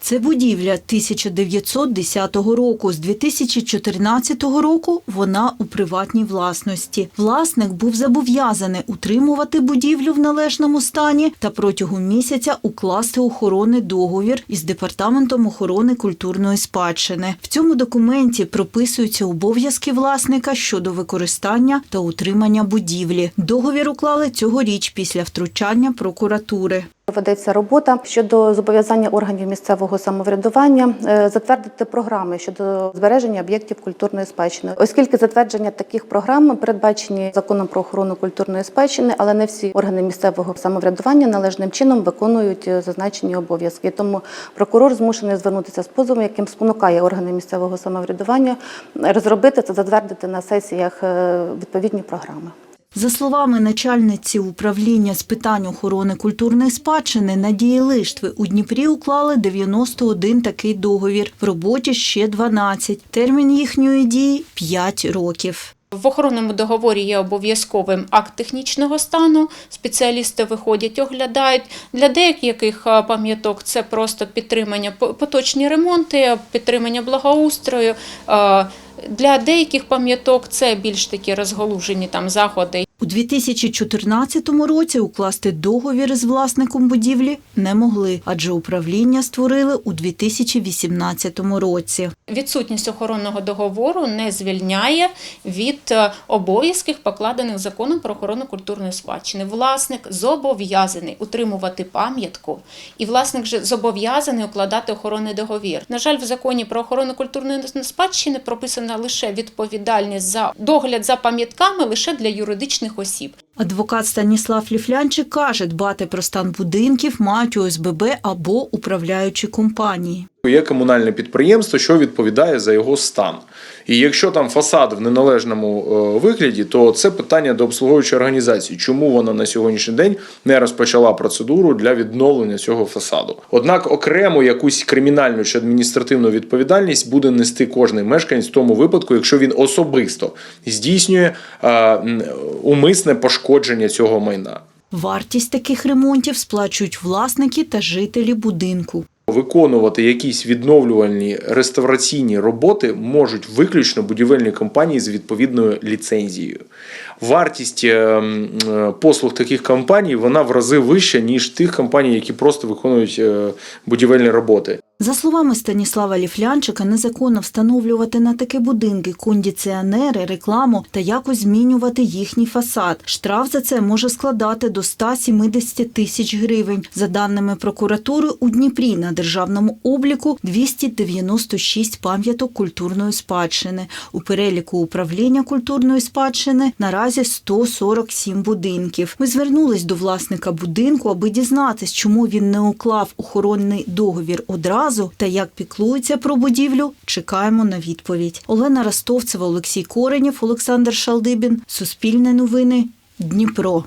Це будівля 1910 року. З 2014 року вона у приватній власності. Власник був зобов'язаний утримувати будівлю в належному стані та протягом місяця укласти охоронний договір із департаментом охорони культурної спадщини. В цьому документі прописуються обов'язки власника щодо використання та утримання будівлі. Договір уклали цьогоріч після втручання прокуратури. Ведеться робота щодо зобов'язання органів місцевого самоврядування е, затвердити програми щодо збереження об'єктів культурної спадщини, оскільки затвердження таких програм передбачені законом про охорону культурної спадщини, але не всі органи місцевого самоврядування належним чином виконують е, зазначені обов'язки. Тому прокурор змушений звернутися з позовом, яким спонукає органи місцевого самоврядування розробити та затвердити на сесіях е, відповідні програми. За словами начальниці управління з питань охорони культурної спадщини Надії Лиштви, у Дніпрі уклали 91 такий договір. В роботі ще 12. Термін їхньої дії 5 років. В охоронному договорі є обов'язковим акт технічного стану. Спеціалісти виходять, оглядають. Для деяких пам'яток це просто підтримання поточні ремонти, підтримання благоустрою. Для деяких пам'яток це більш такі розголужені там заходи. У 2014 році укласти договір з власником будівлі не могли, адже управління створили у 2018 році. Відсутність охоронного договору не звільняє від е, обов'язків, покладених законом про охорону культурної спадщини. Власник зобов'язаний утримувати пам'ятку, і власник же зобов'язаний укладати охоронний договір. На жаль, в законі про охорону культурної спадщини прописана лише відповідальність за догляд за пам'ятками лише для юридичних осіб. Адвокат Станіслав Ліфлянчик каже, дбати про стан будинків мають ОСББ або управляючі компанії. Є комунальне підприємство, що відповідає за його стан. І якщо там фасад в неналежному е, вигляді, то це питання до обслуговуючої організації, чому вона на сьогоднішній день не розпочала процедуру для відновлення цього фасаду. Однак окремо якусь кримінальну чи адміністративну відповідальність буде нести кожний мешканець в тому випадку, якщо він особисто здійснює е, умисне пошкодження цього майна. Вартість таких ремонтів сплачують власники та жителі будинку. Виконувати якісь відновлювальні реставраційні роботи можуть виключно будівельні компанії з відповідною ліцензією. Вартість е, е, послуг таких компаній вона в рази вища, ніж тих компаній, які просто виконують е, будівельні роботи. За словами Станіслава Ліфлянчика, незаконно встановлювати на такі будинки кондиціонери, рекламу та якось змінювати їхній фасад. Штраф за це може складати до 170 тисяч гривень. За даними прокуратури, у Дніпрі на державному обліку 296 пам'яток культурної спадщини. У переліку управління культурної спадщини наразі 147 будинків. Ми звернулись до власника будинку, аби дізнатись, чому він не уклав охоронний договір одразу та як піклується про будівлю. Чекаємо на відповідь. Олена Ростовцева, Олексій Коренєв, Олександр Шалдибін. Суспільне новини. Дніпро.